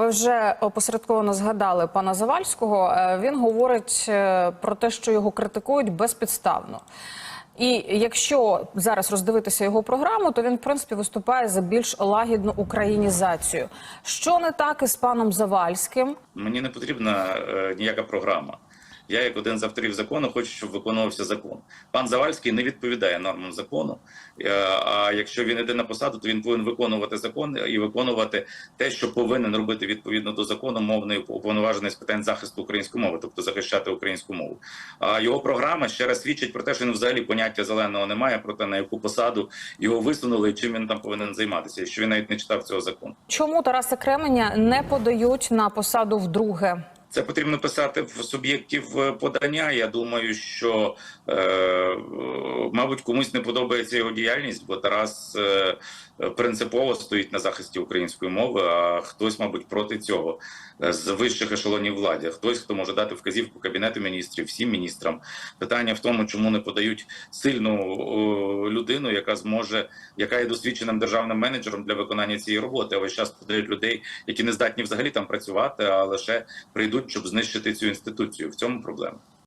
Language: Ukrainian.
ви вже опосередковано згадали пана Завальського. Е, Він говорить е, про те, що його критикують безпідставно. І якщо зараз роздивитися його програму, то він в принципі виступає за більш лагідну українізацію. Що не так із паном Завальським? Мені не потрібна е, ніяка програма. Я, як один з авторів закону, хочу, щоб виконувався закон. Пан Завальський не відповідає нормам закону. Е, А якщо він іде на посаду, то він повинен виконувати закон і виконувати те, що повинен робити відповідно до закону мовний уповноважений з питань захисту української мови, тобто захищати українську мову. А його програма ще раз свідчить про те, що він взагалі поняття зеленого немає, про те, на яку посаду його висунули і чим він там повинен займатися, якщо він навіть не читав цього закону. Чому Тараса Кременя не подають на посаду вдруге? Це потрібно писати в суб'єктів подання. Я думаю, що е, мабуть комусь не подобається його діяльність, бо Тарас е, принципово стоїть на захисті української мови. А хтось, мабуть, проти цього е, з вищих ешелонів влади. Хтось, хто може дати вказівку кабінету міністрів, всім міністрам. Питання в тому, чому не подають сильну людину, яка зможе, яка є досвідченим державним менеджером для виконання цієї роботи. А весь час подають людей, які не здатні взагалі там працювати, а лише прийдуть, щоб знищити цю інституцію. В цьому проблема.